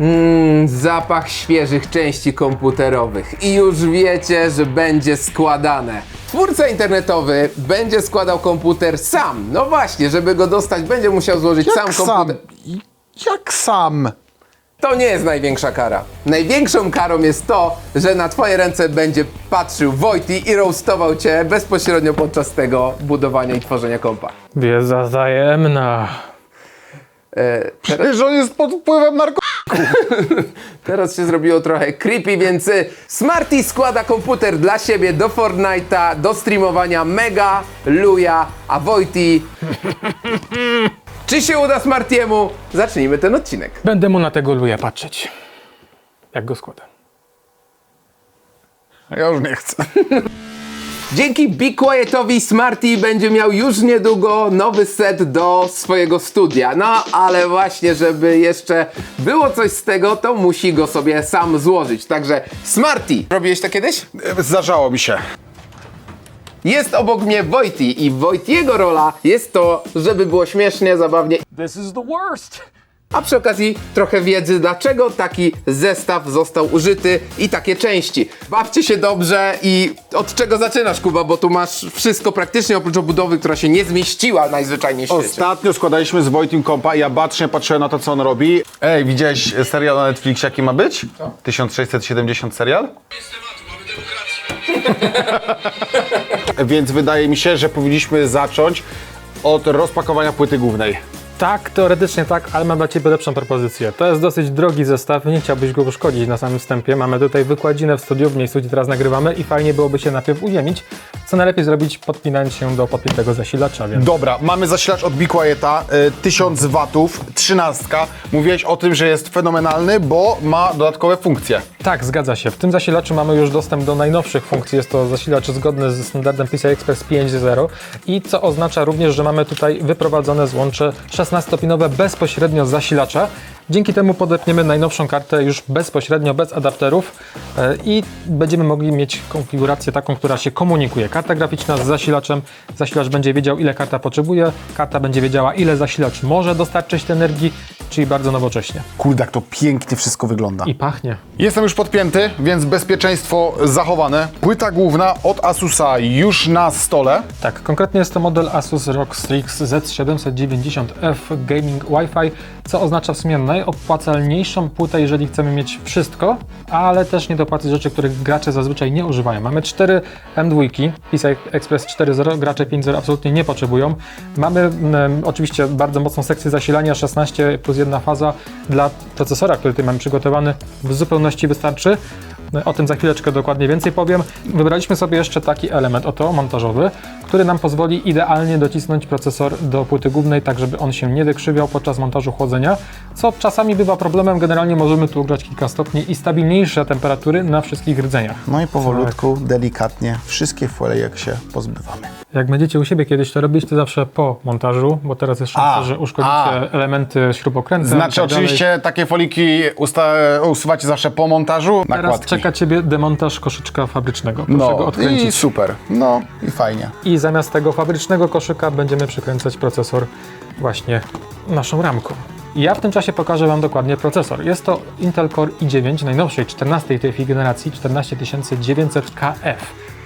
Mmm, zapach świeżych części komputerowych. I już wiecie, że będzie składane. Twórca internetowy będzie składał komputer sam. No właśnie, żeby go dostać, będzie musiał złożyć Jak sam sam? komputer. Jak sam? To nie jest największa kara. Największą karą jest to, że na twoje ręce będzie patrzył Wojti i roastował cię bezpośrednio podczas tego budowania i tworzenia kompa. Wiedza tajemna. Przecież on jest pod wpływem narkotyków. Teraz się zrobiło trochę creepy, więc y, Smarty składa komputer dla siebie do Fortnite'a, do streamowania Mega, Luja, a Wojti... Czy się uda Smartiemu? Zacznijmy ten odcinek. Będę mu na tego luja patrzeć. Jak go składa. Ja już nie chcę. Dzięki Be Quietowi Smarty będzie miał już niedługo nowy set do swojego studia. No ale właśnie, żeby jeszcze było coś z tego, to musi go sobie sam złożyć. Także Smarty, robiłeś to kiedyś? Zdarzało mi się. Jest obok mnie Wojti i Wojtiego rola jest to, żeby było śmiesznie, zabawnie, This is the worst. A przy okazji trochę wiedzy, dlaczego taki zestaw został użyty i takie części. Bawcie się dobrze i od czego zaczynasz, Kuba, bo tu masz wszystko praktycznie oprócz obudowy, która się nie zmieściła najzwyczajniej w świecie. Ostatnio składaliśmy z Wojtim kompa i ja bacznie patrzyłem na to, co on robi. Ej, widziałeś serial na Netflixie, jaki ma być? 1670 serial? Więc wydaje mi się, że powinniśmy zacząć od rozpakowania płyty głównej. Tak, teoretycznie tak, ale mam dla Ciebie lepszą propozycję. To jest dosyć drogi zestaw, nie chciałbyś go uszkodzić na samym wstępie. Mamy tutaj wykładzinę w studiu, w miejscu, gdzie teraz nagrywamy i fajnie byłoby się najpierw uziemić, co najlepiej zrobić podpinając się do podpiętego zasilacza, więc... Dobra, mamy zasilacz od Be Quieta, y, 1000 watów, 13. Mówiłeś o tym, że jest fenomenalny, bo ma dodatkowe funkcje. Tak, zgadza się. W tym zasilaczu mamy już dostęp do najnowszych funkcji. Jest to zasilacz zgodny ze standardem PCI Express 5.0 i co oznacza również, że mamy tutaj wyprowadzone złącze 16-pinowe bezpośrednio z zasilacza. Dzięki temu podepniemy najnowszą kartę już bezpośrednio, bez adapterów e, i będziemy mogli mieć konfigurację taką, która się komunikuje. Karta graficzna z zasilaczem, zasilacz będzie wiedział ile karta potrzebuje, karta będzie wiedziała ile zasilacz może dostarczyć tej energii, czyli bardzo nowocześnie. Kurde, jak to pięknie wszystko wygląda. I pachnie. Jestem już podpięty, więc bezpieczeństwo zachowane. Płyta główna od Asusa już na stole. Tak, konkretnie jest to model Asus ROG Strix Z790F Gaming Wi-Fi, co oznacza w sumie najopłacalniejszą płytę, jeżeli chcemy mieć wszystko, ale też nie dopłacić rzeczy, których gracze zazwyczaj nie używają. Mamy 4 M2, PCI Express 4.0, gracze 5.0 absolutnie nie potrzebują. Mamy mm, oczywiście bardzo mocną sekcję zasilania, 16 plus jedna faza dla procesora, który tutaj mamy przygotowany, w zupełności wystarczy. O tym za chwileczkę dokładnie więcej powiem. Wybraliśmy sobie jeszcze taki element, oto montażowy, który nam pozwoli idealnie docisnąć procesor do płyty głównej, tak żeby on się nie wykrzywiał podczas montażu chłodzenia, co czasami bywa problemem. Generalnie możemy tu ugrzać kilka stopni i stabilniejsze temperatury na wszystkich rdzeniach. No i powolutku, delikatnie, wszystkie folejek się pozbywamy. Jak będziecie u siebie kiedyś, to robić to zawsze po montażu, bo teraz jest szansa, A, że uszkodzicie a. elementy śrubokrętem. Znaczy tak oczywiście takie foliki usta- usuwacie zawsze po montażu, nakładki. Czeka Ciebie demontaż koszyczka fabrycznego. Proszę go No odkręcić. i super, no i fajnie. i zamiast tego fabrycznego koszyka będziemy przykręcać procesor właśnie naszą ramką. I ja w tym czasie pokażę Wam dokładnie procesor. Jest to Intel Core i9 najnowszej 14 tej generacji 14900KF.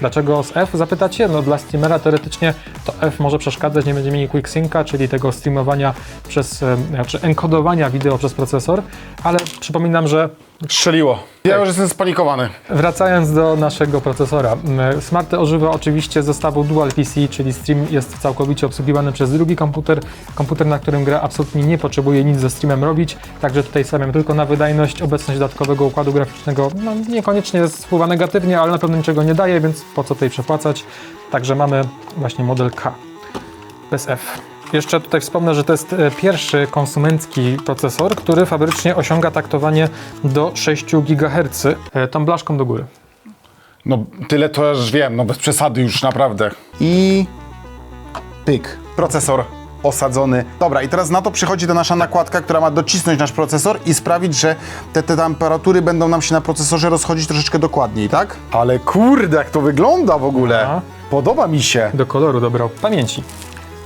Dlaczego z F zapytacie? No dla streamera teoretycznie to F może przeszkadzać, nie będziemy mieli quick synca, czyli tego streamowania przez, znaczy enkodowania wideo przez procesor, ale przypominam, że Strzeliło. Ja już jestem spanikowany. Wracając do naszego procesora. M, Smart używa oczywiście zestawu Dual PC, czyli stream jest całkowicie obsługiwany przez drugi komputer. Komputer, na którym gra absolutnie nie potrzebuje nic ze streamem robić, także tutaj stawiam tylko na wydajność. Obecność dodatkowego układu graficznego no, niekoniecznie wpływa negatywnie, ale na pewno niczego nie daje, więc po co tutaj przepłacać. Także mamy właśnie model K bez F. Jeszcze tutaj wspomnę, że to jest e, pierwszy konsumencki procesor, który fabrycznie osiąga taktowanie do 6 GHz e, tą blaszką do góry. No tyle to już wiem, no bez przesady już naprawdę. I pyk. Procesor osadzony. Dobra, i teraz na to przychodzi ta nasza nakładka, która ma docisnąć nasz procesor i sprawić, że te, te temperatury będą nam się na procesorze rozchodzić troszeczkę dokładniej, tak? Ale kurde, jak to wygląda w ogóle. Aha. Podoba mi się. do koloru dobrał pamięci.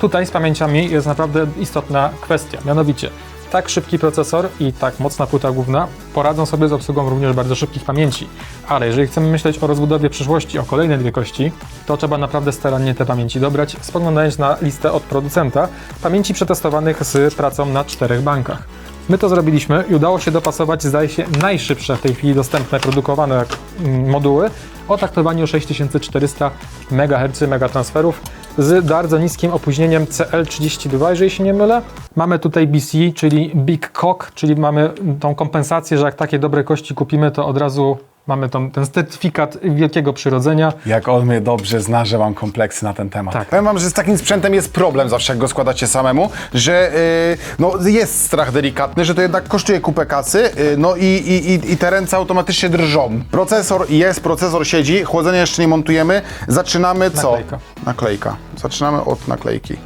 Tutaj z pamięciami jest naprawdę istotna kwestia, mianowicie Tak szybki procesor i tak mocna płyta główna poradzą sobie z obsługą również bardzo szybkich pamięci. Ale jeżeli chcemy myśleć o rozbudowie przyszłości, o kolejne dwie kości, to trzeba naprawdę starannie te pamięci dobrać, spoglądając na listę od producenta pamięci przetestowanych z pracą na czterech bankach. My to zrobiliśmy i udało się dopasować, zdaje się, najszybsze w tej chwili dostępne, produkowane mm, moduły o taktowaniu 6400 MHz megatransferów z bardzo niskim opóźnieniem CL32, jeżeli się nie mylę. Mamy tutaj BC, czyli Big Cock, czyli mamy tą kompensację, że jak takie dobre kości kupimy, to od razu mamy tą, ten certyfikat wielkiego przyrodzenia. Jak on mnie dobrze zna, że mam kompleksy na ten temat. Tak. Powiem wam, że z takim sprzętem jest problem zawsze, jak go składacie samemu, że yy, no, jest strach delikatny, że to jednak kosztuje kupę kasy, yy, no i, i, i, i te ręce automatycznie drżą. Procesor jest, procesor siedzi, chłodzenia jeszcze nie montujemy. Zaczynamy co? Naklejka. Naklejka. Zaczynamy od naklejki.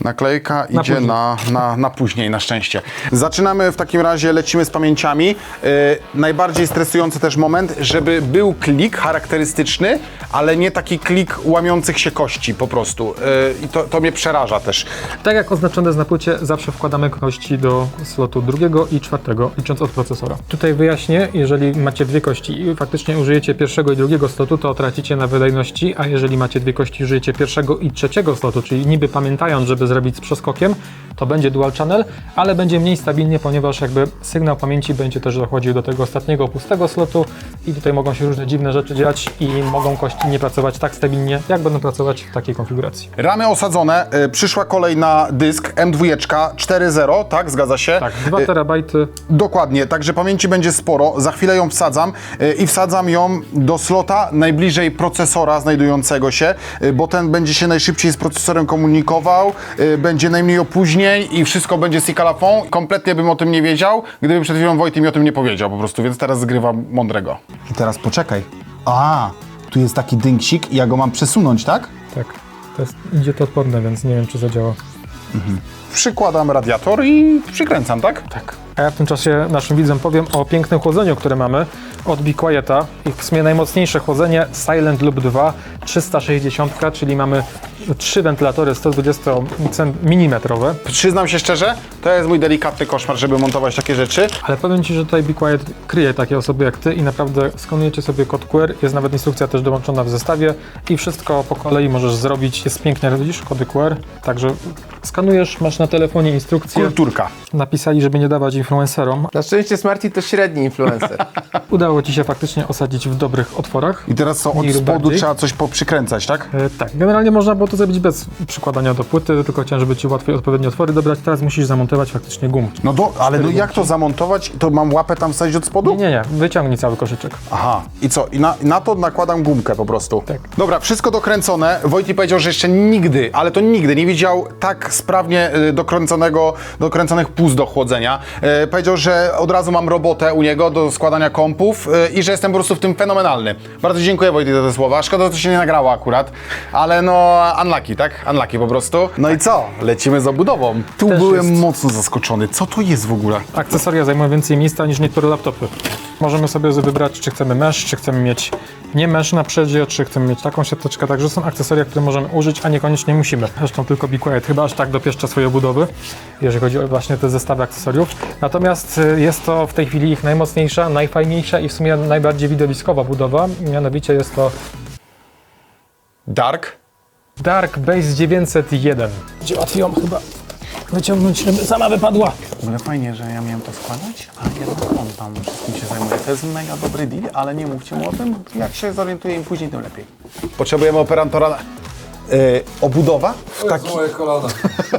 Naklejka idzie później. na, na, na później, na szczęście. Zaczynamy w takim razie, lecimy z pamięciami. Yy, najbardziej stresujący też moment, żeby był klik charakterystyczny, ale nie taki klik łamiących się kości po prostu. Yy, I to, to mnie przeraża też. Tak jak oznaczone jest na płycie, zawsze wkładamy kości do slotu drugiego i czwartego, licząc od procesora. Tutaj wyjaśnię, jeżeli macie dwie kości i faktycznie użyjecie pierwszego i drugiego slotu, to tracicie na wydajności, a jeżeli macie dwie kości i użyjecie pierwszego i trzeciego slotu, czyli niby pamiętając, żeby zrobić z przeskokiem, to będzie dual channel, ale będzie mniej stabilnie, ponieważ jakby sygnał pamięci będzie też dochodził do tego ostatniego pustego slotu i tutaj mogą się różne dziwne rzeczy dziać i mogą kości nie pracować tak stabilnie, jak będą pracować w takiej konfiguracji. Ramy osadzone, yy, przyszła kolej na dysk M2 4.0, tak? Zgadza się? Tak, 2 Yy, terabajty Dokładnie, także pamięci będzie sporo. Za chwilę ją wsadzam y, i wsadzam ją do slota najbliżej procesora znajdującego się, y, bo ten będzie się najszybciej z procesorem komunikował, y, będzie najmniej opóźnień i wszystko będzie sikalafon. Kompletnie bym o tym nie wiedział, gdyby przed chwilą Wojty mi o tym nie powiedział po prostu, więc teraz zgrywam mądrego. I teraz poczekaj. A, tu jest taki dynksik i ja go mam przesunąć, tak? Tak, to jest, idzie to odporne, więc nie wiem, czy zadziała. Przykładam radiator i przykręcam, tak? Tak. A ja w tym czasie naszym widzom powiem o pięknym chłodzeniu, które mamy od Be Quieta. Ich w sumie najmocniejsze chłodzenie Silent Loop 2 360, czyli mamy trzy wentylatory 120 mm, Przyznam się szczerze, to jest mój delikatny koszmar, żeby montować takie rzeczy. ale powiem Ci, że tutaj Be Quiet kryje takie osoby jak Ty i naprawdę skanujecie sobie kod QR, jest nawet instrukcja też dołączona w zestawie i wszystko po kolei możesz zrobić. Jest pięknie, widzisz, kody QR, także skanujesz, masz na telefonie instrukcję. Kulturka. Napisali, żeby nie dawać influencerom. Na szczęście Smarty to średni influencer. Udało Ci się faktycznie osadzić w dobrych otworach. I teraz co, od Mniej lub spodu bardziej. trzeba coś poprzykręcać, tak? E, tak, generalnie można było to zrobić bez przykładania do płyty, tylko chciałem, żeby Ci łatwiej odpowiednie otwory dobrać. Teraz musisz zamontować faktycznie gumki. No do, ale no jak to zamontować? To mam łapę tam wsadzić od spodu? Nie, nie, nie, wyciągnij cały koszyczek. Aha, i co? I na, na to nakładam gumkę po prostu. Tak. Dobra, wszystko dokręcone. Wojtek powiedział, że jeszcze nigdy, ale to nigdy nie widział tak sprawnie y, dokręconego, dokręconych pust do chłodzenia. Y, powiedział, że od razu mam robotę u niego do składania kompów y, i że jestem po prostu w tym fenomenalny. Bardzo dziękuję Wojtek za te słowa. Szkoda, że to się nie nagrało akurat, ale no unlucky, tak? Unlucky po prostu. No i co? Lecimy z obudową. Tu Też byłem jest. mocno zaskoczony. Co to jest w ogóle? Akcesoria zajmują więcej miejsca niż niektóre laptopy. Możemy sobie wybrać, czy chcemy mesh, czy chcemy mieć nie mesh na przedzie, czy chcemy mieć taką siateczkę. Także są akcesoria, które możemy użyć, a niekoniecznie musimy. Zresztą tylko Be Quiet chyba aż tak dopieszcza swoje obudowy, jeżeli chodzi o właśnie te zestawy akcesoriów. Natomiast y, jest to w tej chwili ich najmocniejsza, najfajniejsza i w sumie najbardziej widowiskowa budowa. Mianowicie jest to Dark? Dark Base 901. Gdzie łatwiej ją chyba wyciągnąć, żeby sama wypadła. W ogóle fajnie, że ja miałem to składać, a jednak on tam wszystkim się zajmuje. To jest mega dobry deal, ale nie mówcie mu o tym. Jak się zorientuję im później, tym lepiej. Potrzebujemy operatora. Yy, obudowa w taki... Moje kolana.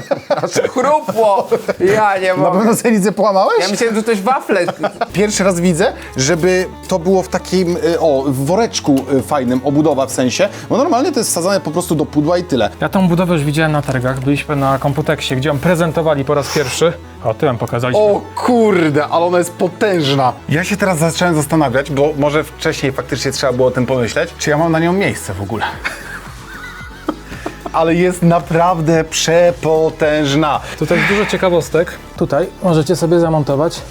Chrupło! Ja nie Na mogę. pewno senicę połamałeś? Ja myślałem, że ktoś wafle. Pierwszy raz widzę, żeby to było w takim, y, o, w woreczku y, fajnym, obudowa w sensie, bo normalnie to jest wsadzane po prostu do pudła i tyle. Ja tą budowę już widziałem na targach. Byliśmy na Komputeksie, gdzie ją prezentowali po raz pierwszy. O, tyłem pokazaliśmy. O kurde, ale ona jest potężna. Ja się teraz zacząłem zastanawiać, bo może wcześniej faktycznie trzeba było o tym pomyśleć, czy ja mam na nią miejsce w ogóle. Ale jest naprawdę przepotężna. Tutaj jest dużo ciekawostek. Tutaj możecie sobie zamontować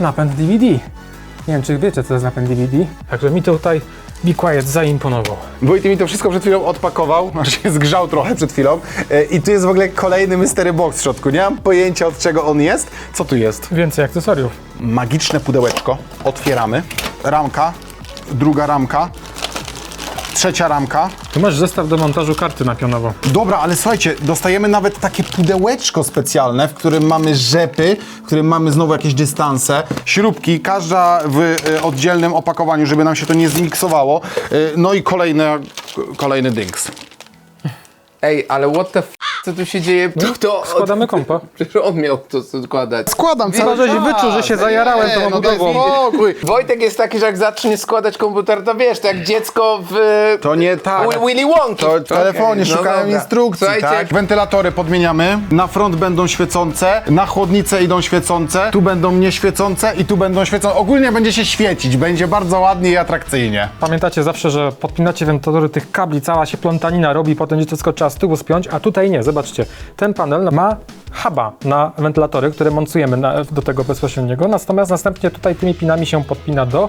napęd DVD. Nie wiem, czy wiecie, co to jest napęd DVD. Także mi tutaj Be Quiet zaimponował. Wojty mi to wszystko przed chwilą odpakował, aż się zgrzał trochę przed chwilą. E, I tu jest w ogóle kolejny mystery box w środku. Nie mam pojęcia od czego on jest. Co tu jest? Więcej akcesoriów. Magiczne pudełeczko. Otwieramy. Ramka. Druga ramka. Trzecia ramka. Tu masz zestaw do montażu karty na pionowo. Dobra, ale słuchajcie, dostajemy nawet takie pudełeczko specjalne, w którym mamy rzepy, w którym mamy znowu jakieś dystanse, śrubki, każda w e, oddzielnym opakowaniu, żeby nam się to nie zmiksowało. E, no i kolejne, kolejny dynks. Ej, ale what the f... co tu się dzieje? To, to, Składamy kompa. Przecież on miał to składać. Składam Chyba, żeś wyczuł, że się zajarałem tą no daj obudową. spokój. Wojtek jest taki, że jak zacznie składać komputer, to wiesz, to jak dziecko w... To nie tak. Wi- Willy Wonki. To w telefonie Okej, no szukałem dobra. instrukcji, Słuchajcie, tak? Wentylatory podmieniamy, na front będą świecące, na chłodnicę idą świecące, tu będą nieświecące i tu będą świecące. Ogólnie będzie się świecić, będzie bardzo ładnie i atrakcyjnie. Pamiętacie zawsze, że podpinacie wentylatory tych kabli, cała się plątanina robi, potem to wszystko trzeba z tyłu spiąć, a tutaj nie. Zobaczcie, ten panel ma huba na wentylatory, które montujemy na, do tego bezpośredniego, natomiast następnie tutaj tymi pinami się podpina do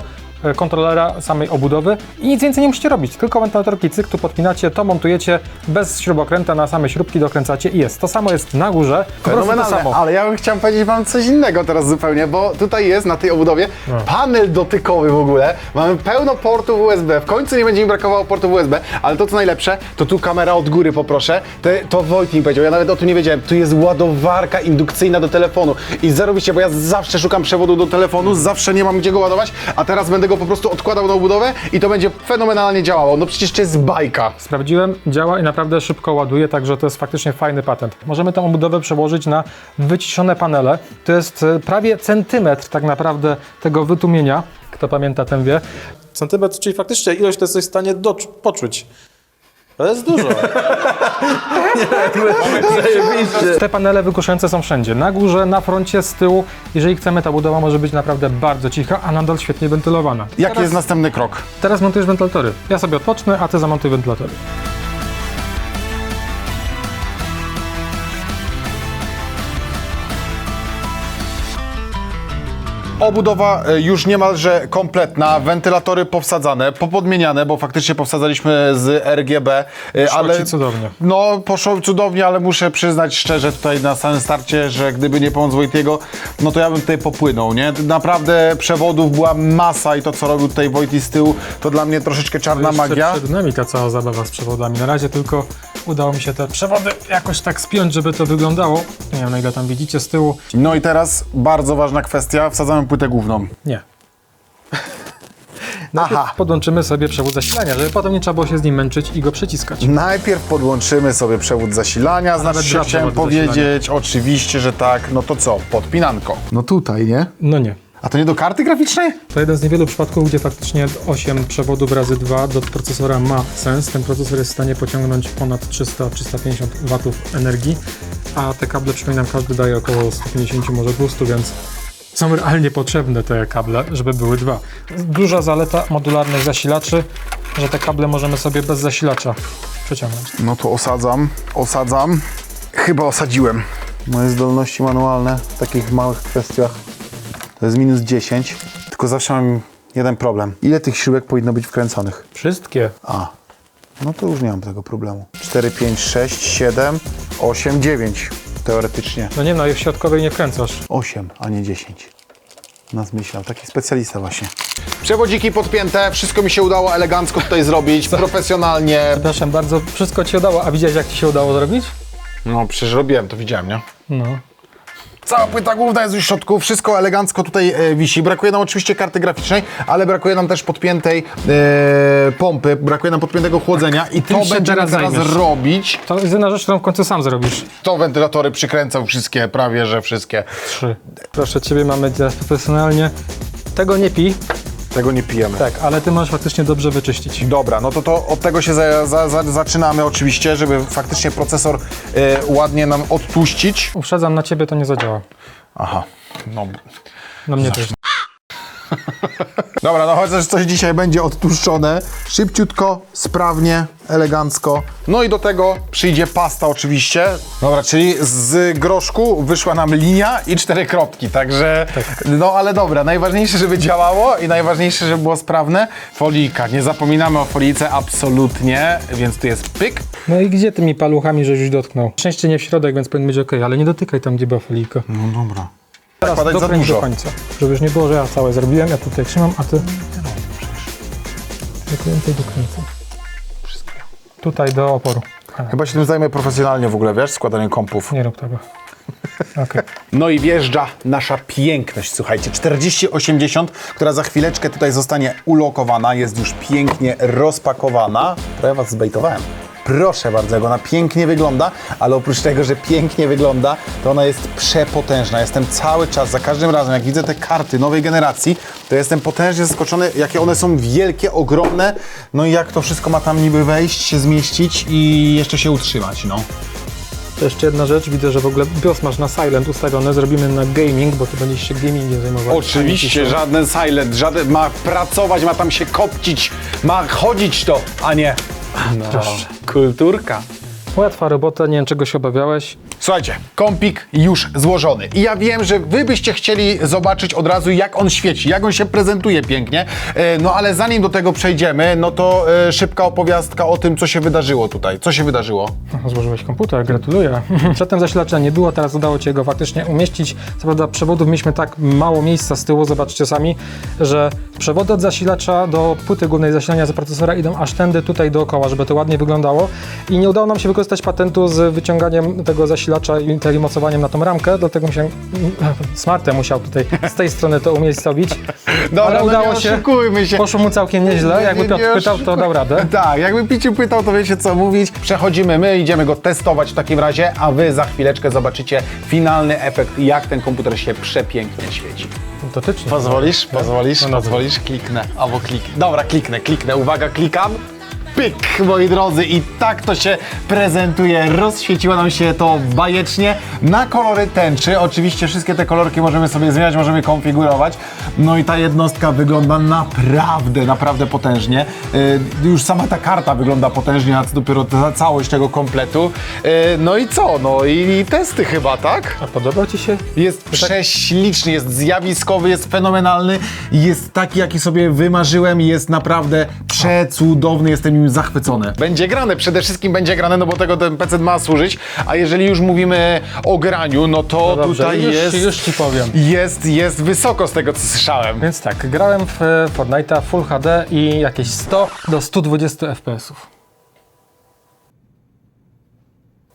kontrolera samej obudowy i nic więcej nie musicie robić, tylko wentylatorki cyk, tu podpinacie, to montujecie bez śrubokręta na same śrubki dokręcacie i jest. To samo jest na górze, po prostu to samo. ale ja bym chciał powiedzieć wam coś innego teraz zupełnie, bo tutaj jest na tej obudowie No. panel dotykowy w ogóle. Mamy pełno portów USB. W końcu nie będzie mi brakowało portów USB, ale to co najlepsze, to tu kamera od góry poproszę. To, to Wojt mi powiedział, ja nawet o tym nie wiedziałem. Tu jest ładowarka indukcyjna do telefonu. I zarobiście, bo ja zawsze szukam przewodu do telefonu, zawsze nie mam gdzie go ładować, a teraz będę go po prostu odkładał na obudowę i to będzie fenomenalnie działało. No przecież to jest bajka. Sprawdziłem, działa i naprawdę szybko ładuje, także to jest faktycznie fajny patent. Możemy tę obudowę przełożyć na wyciszone panele. To jest e, prawie centymetr tak naprawdę tego wytłumienia. Kto pamięta, ten wie. Centymetr, czyli faktycznie ilość to jesteś w stanie poczuć. To jest dużo. Te panele wygłuszające są wszędzie. Na górze, na froncie, z tyłu. Jeżeli chcemy, ta budowa może być naprawdę bardzo cicha, a nadal świetnie wentylowana. Jaki teraz, jest następny krok? Teraz montujesz wentylatory. Ja sobie odpocznę, a ty zamontuj wentylatory. Obudowa e, już niemalże kompletna, wentylatory powsadzane, popodmieniane, bo faktycznie powsadzaliśmy z RGB, e, Poszło ale ci cudownie. no poszło cudownie, ale muszę przyznać szczerze tutaj na samym starcie, że gdyby nie pomoc Wojtiego, no to ja bym tutaj popłynął, nie? Naprawdę przewodów była masa i to co robił tutaj Wojti z tyłu, to dla mnie troszeczkę czarna magia. Przed nami ta cała zabawa z przewodami. Na razie tylko udało mi się te przewody jakoś tak spiąć, żeby to wyglądało. Nie wiem, na ile tam widzicie z tyłu. No i teraz bardzo ważna kwestia, wsadzamy płytę główną. Nie. Aha. Podłączymy sobie przewód zasilania, żeby potem nie trzeba było się z nim męczyć i go przyciskać. Najpierw podłączymy sobie przewód zasilania, znaczy się chciałem przewody powiedzieć, oczywiście, że tak, no to co, podpinanko. No tutaj, nie? No nie. A to nie do karty graficznej? To jeden z niewielu przypadków, gdzie faktycznie 8 przewodów razy 2 do procesora ma sens. Ten procesor jest w stanie pociągnąć ponad 300-350 watów energii, a te kable, przypominam, każdy daje około 150, może 200, więc są realnie potrzebne te kable, żeby były dwa. Duża zaleta modularnych zasilaczy, że te kable możemy sobie bez zasilacza przeciągnąć. No to osadzam, osadzam. Chyba osadziłem. Moje zdolności manualne w takich małych kwestiach to jest minus 10, tylko zawsze mam jeden problem. Ile tych śrubek powinno być wkręconych? Wszystkie. A, no to już nie mam tego problemu. 4, 5, 6, 7, 8, 9 teoretycznie. No nie no, i w środkowej nie wkręcasz. 8, a nie 10. Nas myślał, taki specjalista właśnie. Przewodziki podpięte, wszystko mi się udało elegancko tutaj zrobić, profesjonalnie. Przepraszam bardzo, wszystko ci się udało, a widziałeś jak ci się udało zrobić? No przecież robiłem, to widziałem, nie? No. Cała płyta główna jest już w środku, wszystko elegancko tutaj e, wisi. Brakuje nam oczywiście karty graficznej, ale brakuje nam też podpiętej e, pompy, brakuje nam podpiętego chłodzenia i to będziemy teraz teraz robić. To jest jedna rzecz, którą w końcu sam zrobisz. To wentylatory przykręcał wszystkie, prawie że wszystkie. Trzy. Proszę ciebie, mamy teraz profesjonalnie. Tego nie pij, Tego nie pijemy. tak, ale ty możesz faktycznie dobrze wyczyścić. Dobra, no to, to od tego się za, za, za, zaczynamy oczywiście, żeby faktycznie procesor e, ładnie nam odtłuścić. Uprzedzam na ciebie, to nie zadziała. Aha, no Na mnie też. Dobra, no chociaż coś dzisiaj będzie odtłuszczone. Szybciutko, sprawnie, elegancko. No i do tego przyjdzie pasta oczywiście. Dobra, czyli z groszku wyszła nam linia i cztery kropki, także no ale dobra, najważniejsze, żeby działało i najważniejsze, żeby było sprawne. Folijka, nie zapominamy o folijce absolutnie, więc tu jest pyk. No i gdzie tymi paluchami żeś już dotknął? Szczęście nie w środek, więc powinien być ok, ale nie dotykaj tam, gdzie była folika. No dobra. Teraz Wkładać za dokręć dużo. do końca, żeby już nie było, że ja całe zrobiłem, ja tutaj trzymam, a ty... Dokręcaj, dokręcaj. Tutaj do oporu. A, Chyba się tym zajmę profesjonalnie w ogóle, wiesz, składanie kompów. nie rób tego. Okej. No i wjeżdża nasza piękność, słuchajcie, 4080, która za chwileczkę tutaj zostanie ulokowana, jest już pięknie rozpakowana. To ja was zbejtowałem. Proszę bardzo, jak ona pięknie wygląda, ale oprócz tego, że pięknie wygląda, to ona jest przepotężna. Jestem cały czas, za każdym razem, jak widzę te karty nowej generacji, to jestem potężnie zaskoczony, jakie one są wielkie, ogromne, no i jak to wszystko ma tam niby wejść, się zmieścić i jeszcze się utrzymać, no. To Jeszcze jedna rzecz, widzę, że w ogóle BIOS masz na silent ustawione, zrobimy na gaming, bo ty będziesz się gamingiem zajmował. Oczywiście, żaden silent, żaden ma pracować, ma tam się kopcić, ma chodzić to, a nie. No, kulturka. Łatwa robota, nie wiem czego się obawiałeś. Słuchajcie, kompik już złożony. I ja wiem, że wy byście chcieli zobaczyć od razu, jak on świeci, jak on się prezentuje pięknie. E, No ale zanim do tego przejdziemy, no to e, szybka opowiastka o tym, co się wydarzyło tutaj. Co się wydarzyło? Złożyłeś komputer, gratuluję. Przedtem zasilacza nie było, teraz udało się go faktycznie umieścić. Co prawda przewodów mieliśmy tak mało miejsca z tyłu, zobaczcie sami, że przewody od zasilacza do płyty głównej zasilania z procesora idą aż tędy tutaj dookoła, żeby to ładnie wyglądało. I nie udało nam się wykorzystać patentu z wyciąganiem tego zasilacza i tutaj mocowaniem na tą ramkę, dlatego musiałem, smartem musiał tutaj z tej strony to umiejscowić. Ale no udało nie się. się. Poszło mu całkiem nieźle. Jakby Nie, Piotr nie pytał, to dał radę. Tak, jakby Piciu pytał, to wiecie co mówić. Przechodzimy my, idziemy go testować w takim razie, a wy za chwileczkę zobaczycie finalny efekt, jak ten komputer się przepięknie świeci. Dotycznie. Pozwolisz? Pozwolisz? No dobra. Pozwolisz? Kliknę. Albo kliknę. Dobra, kliknę, kliknę. Uwaga, klikam. Pyk, moi drodzy, i tak to się prezentuje. Rozświeciło nam się to bajecznie na kolory tęczy. Oczywiście wszystkie te kolorki możemy sobie zmieniać, możemy konfigurować. No i ta jednostka wygląda naprawdę, naprawdę potężnie. Yy, już sama ta karta wygląda potężnie, a co dopiero ta całość tego kompletu. Yy, no i co? No i, i testy chyba, tak? A podobał Ci się? Jest prześliczny, jest zjawiskowy, jest fenomenalny, jest taki, jaki sobie wymarzyłem, jest naprawdę przecudowny, jestem nim zachwycony. Będzie grane, przede wszystkim będzie grane, no bo tego ten PC ma służyć, a jeżeli już mówimy o graniu, no to No dobrze, tutaj już, jest, już Ci powiem. jest, jest wysoko z tego, co słyszałem. Więc tak, grałem w Fortnite'a Full HD i jakieś 100 do 120 FPS-ów.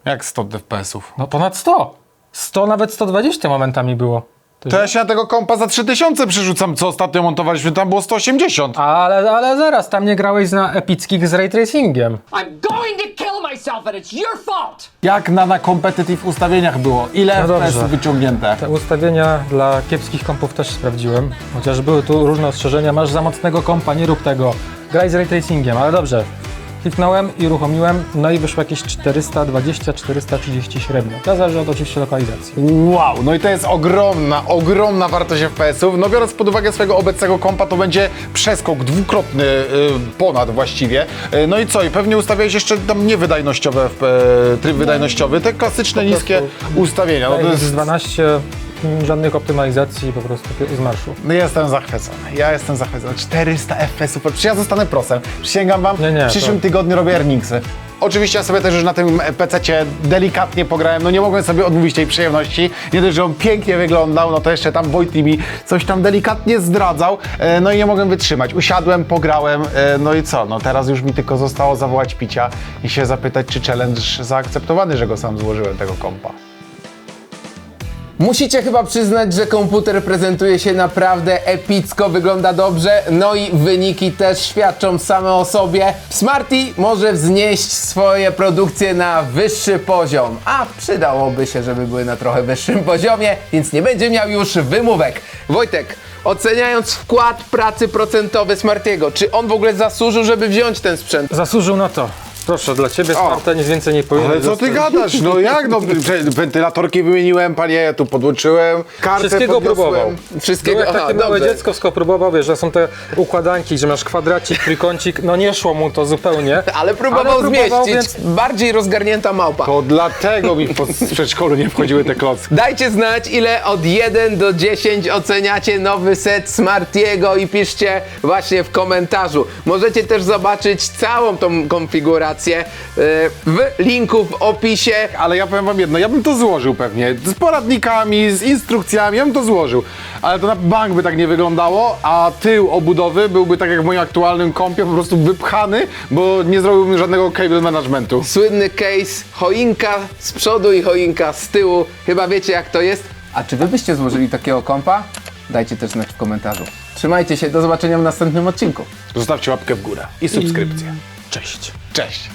Jak 100 FPS-ów? No ponad 100! 100, nawet 120 momentami było. To ja się na tego kompa za 3000 przerzucam, co ostatnio montowaliśmy, tam było 180. Ale, ale zaraz, tam nie grałeś na epickich z ray tracingiem. I'm going to kill myself and it's your fault! Jak na, na competitive ustawieniach było? Ile No dobrze. FPS-ów wyciągnięte? Te ustawienia dla kiepskich kompów też sprawdziłem, chociaż były tu różne ostrzeżenia. Masz za mocnego kompa, nie rób tego. Graj z ray tracingiem, ale dobrze. Kliknąłem i uruchomiłem, no i wyszło jakieś 420-430 średnio. To zależy od oczywiście lokalizacji. Wow, no i to jest ogromna, ogromna wartość FPS-ów. No biorąc pod uwagę swojego obecnego kompa, to będzie przeskok dwukrotny y, ponad właściwie. Y, no i co? I pewnie ustawiałeś jeszcze tam niewydajnościowe, y, tryb wydajnościowy, te klasyczne, niskie ustawienia. No to jest jest... 12, mm, żadnych optymalizacji, po prostu z marszu. No jestem zachwycony, ja jestem zachwycony. 400 FPS-ów, przecież ja zostanę prosem. Przysięgam wam, Nie, nie, w przyszłym to- tygodniu robię earningsy. Oczywiście ja sobie też już na tym PC-cie delikatnie pograłem, no nie mogłem sobie odmówić tej przyjemności. Nie dość, że on pięknie wyglądał, no to jeszcze tam Wojty mi coś tam delikatnie zdradzał, e, no i nie mogłem wytrzymać. Usiadłem, pograłem, e, no i co? No teraz już mi tylko zostało zawołać picia i się zapytać, czy challenge zaakceptowany, że go sam złożyłem, tego kompa. Musicie chyba przyznać, że komputer prezentuje się naprawdę epicko, wygląda dobrze, no i wyniki też świadczą same o sobie. Smarty może wznieść swoje produkcje na wyższy poziom, a przydałoby się, żeby były na trochę wyższym poziomie, więc nie będzie miał już wymówek. Wojtek, oceniając wkład pracy procentowy Smartiego, czy on w ogóle zasłużył, żeby wziąć ten sprzęt? Zasłużył na to. Proszę, dla ciebie Sparta nic więcej nie powinien Ale co ty zostać. gadasz? No jak no? Prze- Wentylatorki wymieniłem, panie, ja tu podłączyłem, kartę Wszystkiego podniosłem. próbował. Wszystkiego, Było jak aha, takie małe dobrze. dziecko, próbował, wiesz, że są te układanki, że masz kwadracik, trójkącik, no nie szło mu to zupełnie. Ale próbował próbował, zmieścić. Bardziej rozgarnięta małpa. To dlatego mi po przedszkolu nie wchodziły te klocki. Dajcie znać, ile od 1 do 10 oceniacie nowy set Smartiego i piszcie właśnie w komentarzu. Możecie też zobaczyć całą tą konfigurację e, w linku w opisie. Ale ja powiem wam jedno, ja bym to złożył pewnie. Z poradnikami, z instrukcjami, ja bym to złożył. Ale to na bank by tak nie wyglądało, a tył obudowy byłby tak jak w moim aktualnym kompie, po prostu wypchany, bo nie zrobiłbym żadnego cable managementu. Słynny case, choinka z przodu i choinka z tyłu. Chyba wiecie jak to jest. A czy wy byście złożyli takiego kompa? Dajcie też znać w komentarzu. Trzymajcie się, do zobaczenia w następnym odcinku. Zostawcie łapkę w górę i subskrypcję. Cześć. Cześć!